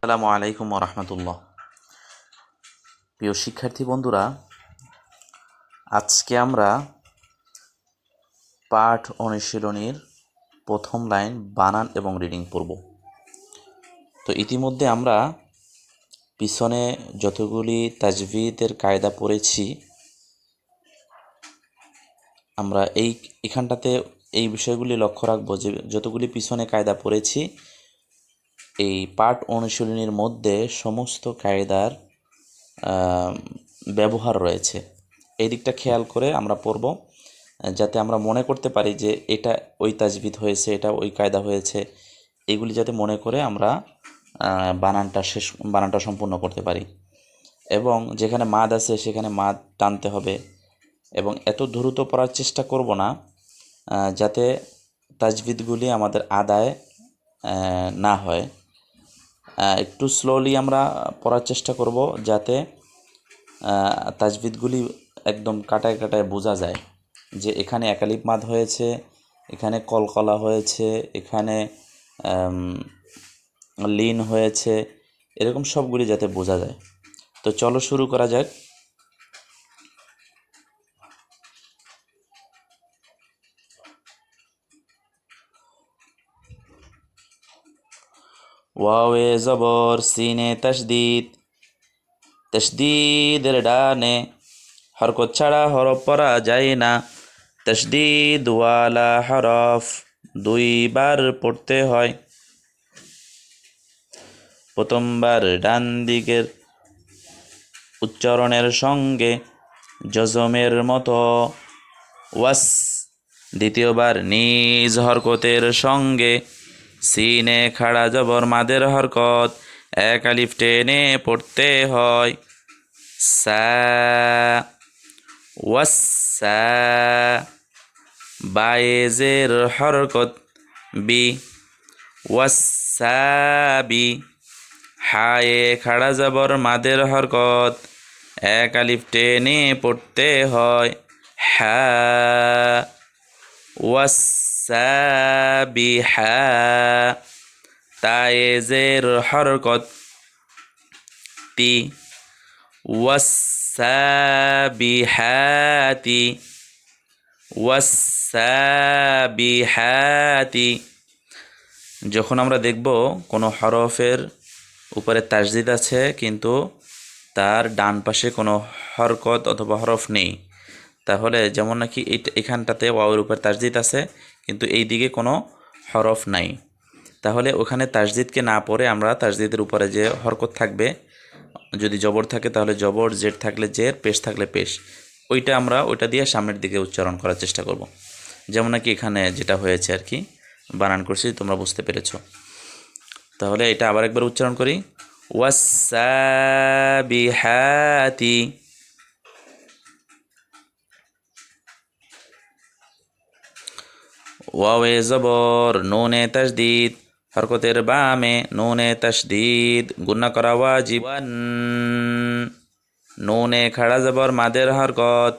আসসালামু আলাইকুম রহমতুল্লাহ। প্রিয় শিক্ষার্থী বন্ধুরা, আজকে আমরা পাঠ অনুশীলনীর প্রথম লাইন বানান এবং রিডিং পড়ব। তো ইতিমধ্যে আমরা পিছনে যতগুলি তাজভিদের কায়দা পড়েছি, আমরা এই, এখানটাতে এই বিষয়গুলি লক্ষ্য রাখব যে যতগুলি পিছনে কায়দা পড়েছি এই পাঠ অনুশীলনীর মধ্যে সমস্ত কায়দার ব্যবহার রয়েছে। এই দিকটা খেয়াল করে আমরা পড়ব, যাতে আমরা মনে করতে পারি যে এটা ওই তাজবিদ হয়েছে, এটা ওই কায়দা হয়েছে। এগুলি যাতে মনে করে আমরা বানানটা শেষ, বানানটা সম্পূর্ণ করতে পারি। এবং যেখানে মাদ আছে সেখানে মাদ টানতে হবে। এবং এত দ্রুত পড়ার চেষ্টা করব না যাতে তাজবিদগুলি আমাদের আদায় না হয়। একটু স্লোলি আমরা পড়ার চেষ্টা করব যাতে তাজবিদগুলি একদম কাটায় কাটায় বোঝা যায় যে এখানে একালিপ মাদ হয়েছে, এখানে কলকলা হয়েছে, এখানে লিন হয়েছে, এরকম সবগুলি যাতে বোঝা যায়। তো চলো শুরু করা যাক। ওয়াওয়ে জবর, সিনে তসদিদ তসদিদের ডানে, হরকত ছাড়া হরফ পড়া যায় না। তসদিদ ওয়ালা হরফ দুইবার পড়তে হয়। প্রথমবার ডান দিকের উচ্চারণের সঙ্গে জজমের মতো। ওয়াস, দ্বিতীয়বার নিজ হরকতের সঙ্গে সিনে খাড়া জবর মাদের হরকত, এক আলিফ টেনে পড়তে হয়। সা, ওয়াসা, বায়েজের হরকত, বি ওয়াসাবি হায়ে খাড়া জবর মাদের হরকত, এক আলিফ টেনে পড়তে হয়। হা ওয়াসাবিহা তায়েজের হরকত তি ওয়াসাবিহাতি ওয়াসাবিহাতি যখন আমরা দেখব কোনো হরফের উপরে তাসদিদ আছে, কিন্তু তার ডান পাশে কোনো হরকত অথবা হরফ নেই, তাহলে যেমন নাকি এখানটাতে ওয়াওয়ের উপর তাসদিদ আছে কিন্তু এই দিকে কোনো হরফ নাই। তাহলে ওখানে তাসদিদকে না পড়ে আমরা তাসদিদের উপরে যে হরকত থাকবে, যদি জবর থাকে তাহলে জবর জেড থাকলে জের, পেশ থাকলে পেশ। ওইটা আমরা ওইটা দিয়ে সামনের দিকে উচ্চারণ করার চেষ্টা করব। যেমন নাকি এখানে যেটা হয়েছে আর কি, বানান করছি, তোমরা বুঝতে পেরেছ। তাহলে এটা আবার একবার উচ্চারণ করি। ওয়াসাবিহাতি ওয়াওয়ে জবর, নুনে তসদিদ হরকতের বামে নুনে তসদিদ গুন্না করা ওয়াজিব। নুনে খাড়া জবর মাদের হরকত।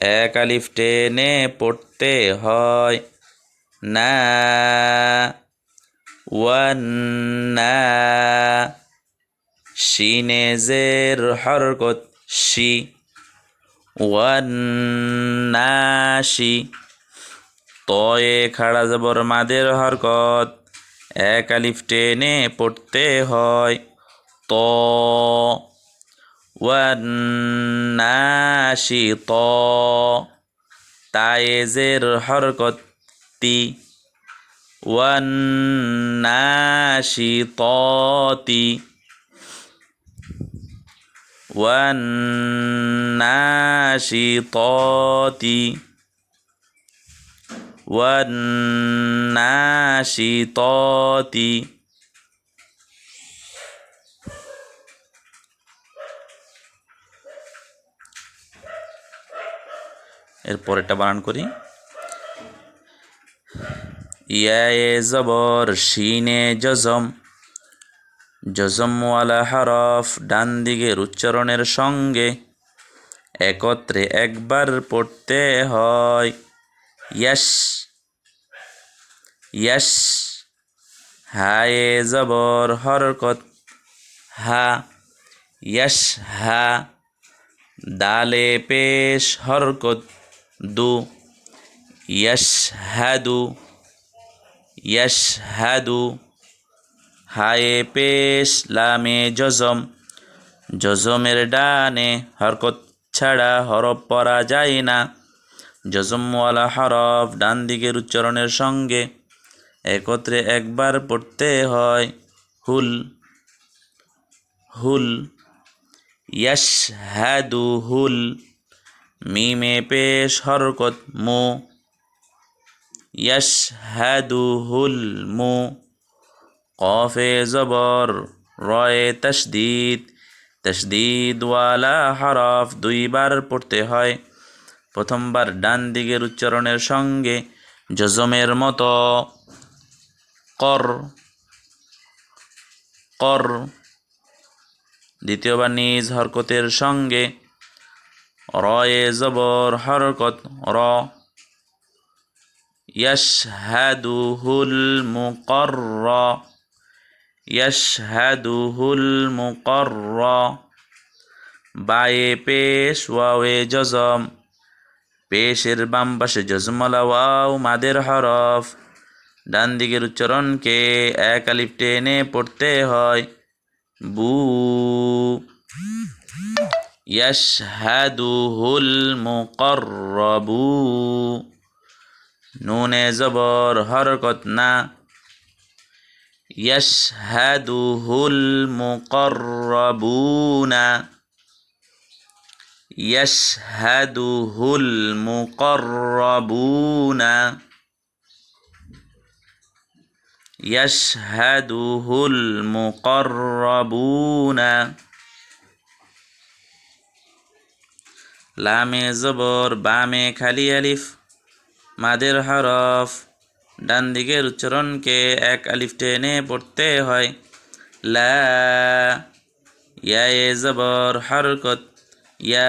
এক আলিফ টেনে পড়তে হয়। না। ওয়ান্না শিনেজের হরকত শি। ওয়ান্নাশি তয়ে খাড়া জবর মাদের হরকত এক আলিফ টেনে পড়তে হয় ত ওয়ান্নাশি ত তায়েজের হরকত তি والناشطات والناشطات والناشطات এর পরেরটা বানান করি ইয়ায়ে জবর শিনে জজম জজমওয়ালা হরফ ডান দিকের উচ্চারণের সঙ্গে একত্রে একবার পড়তে হয় ইয়াস ইয়াস হায়ে জবর হরকত হা ইয়াস হা দালে পেশ হরকত দু ইয়াস হাদু ইয়াস হাদু হায়ে পেশ লামে জজম জজমের ডানে হরকত ছাড়া হরফ পড়া যায় না জজমওয়ালা হরফ, ডান দিকের উচ্চারণের সঙ্গে একত্রে একবার পড়তে হয়। হুল হুল ইয়াস হাদু হুল, মিমে পেশ হরকত মু ইয়াস হাদু হুল মু, কফে জবর, রয়ে তসদিদ তসদিদওয়ালা হরফ দুইবার পড়তে হয়। প্রথমবার ডান দিকের উচ্চারণের সঙ্গে জজমের মতো। কর কর। দ্বিতীয়বার নিজ হরকতের সঙ্গে র এ জবর হরকত, র। ইয়াশহাদুহুল মুকর্র ইয়াশহাদুহুল মুকর্র। বায়ে পেশ ওয়াওয়ে জজম পেশের বাম পাশে জজমলা ওয়াও মাদের হরফ। ডান দিকের উচ্চারণকে এক আলিফ টেনে পড়তে হয়। বু। ইয়াশহাদুহুল মুকর্রবু নুনে জবর হরকত না। ইয়াশহাদুহুল মুকর্রবুনা ইয়াশহাদুহুল মুকর্রবুনা। ইয়াশহাদুহুল মুকর্রবুনা। লামে জবর, বামে খালি আলিফ, মাদের হরফ ডান দিকের উচ্চারণকে এক আলিফ টেনে পড়তে হয়। লা জবর, হরকত ইয়া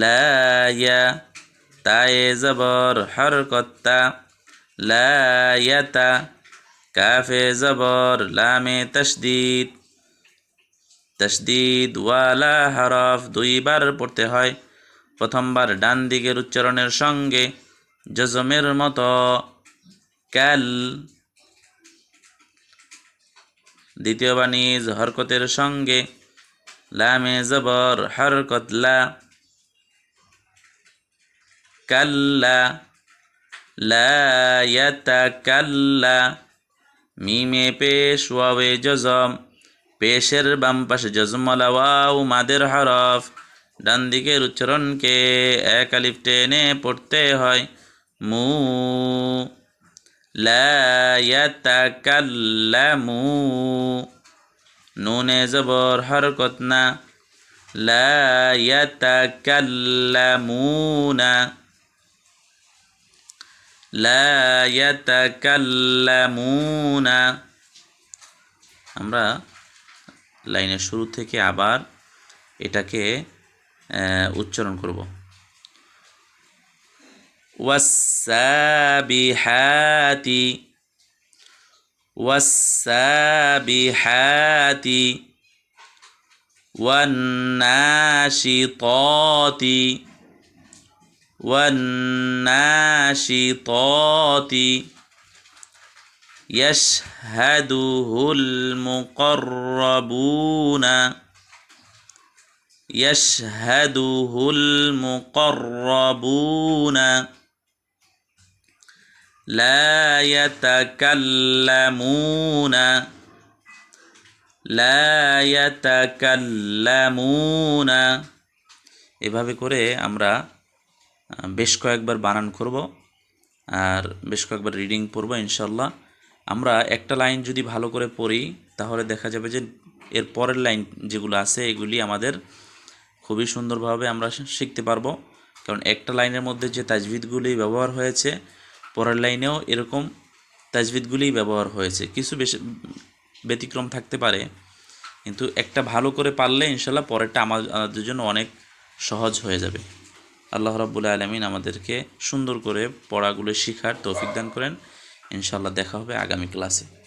লা তায়ে জবর হরকত তা লা ইয়াতা কাফে জবর লামে তসদিদ তসদিদ ওয়ালা হরফ দুইবার পড়তে হয়। প্রথমবার ডান দিকের উচ্চারণের সঙ্গে জজমের মতো ক্যাল। দ্বিতীয়বার নিজ হরকতের সঙ্গে লামে জবর হরকত লা, কাল্লা, লা ইয়াতাকাল্লা। মিমে পেশ, ওয়াবে জজম, পেশের বাম পাশে জজমলা ওয়াও, মাদের হরফ। ডান দিকের উচ্চারণকে এক আলিফ টেনে পড়তে হয়। মু, লা ইয়াতাকাল্লামু। নুনে জবর হরকত না। লা আমরা লাইনের শুরু থেকে আবার এটাকে উচ্চারণ করব। ওয়াসাবিহাতি والسابحات والناشطات والناشطات يشهده المقربون يشهده المقربون لا يتكلمون لا يتكلمون এভাবে করে আমরা আহ, বেশ কয়েকবার বানান করব আর বেশ কয়েকবার রিডিং পড়ব ইনশাল্লাহ আমরা একটা লাইন যদি ভালো করে পড়ি তাহলে দেখা যাবে যে এর পরের লাইন যেগুলো আছে এগুলি আমাদের খুবই সুন্দরভাবে আমরা শি- শিখতে পারবো কারণ একটা লাইনের মধ্যে যে তাজবিদগুলি ব্যবহার হয়েছে পরের লাইনেও এরকম তাজবিদগুলিই ব্যবহার হয়েছে। কিছু বেশি ব্যতিক্রম থাকতে পারে, কিন্তু একটা ভালো করে পারলে ইনশাল্লাহ পরেরটা আমা- আমাদের জন্য অনেক সহজ হয়ে যাবে। আল্লাহ রাবুল আলমিন আমাদেরকে সুন্দর করে পড়াগুলো শেখার তৌফিক দান করেন। ইনশাল্লাহ দেখা হবে আগামী ক্লাসে।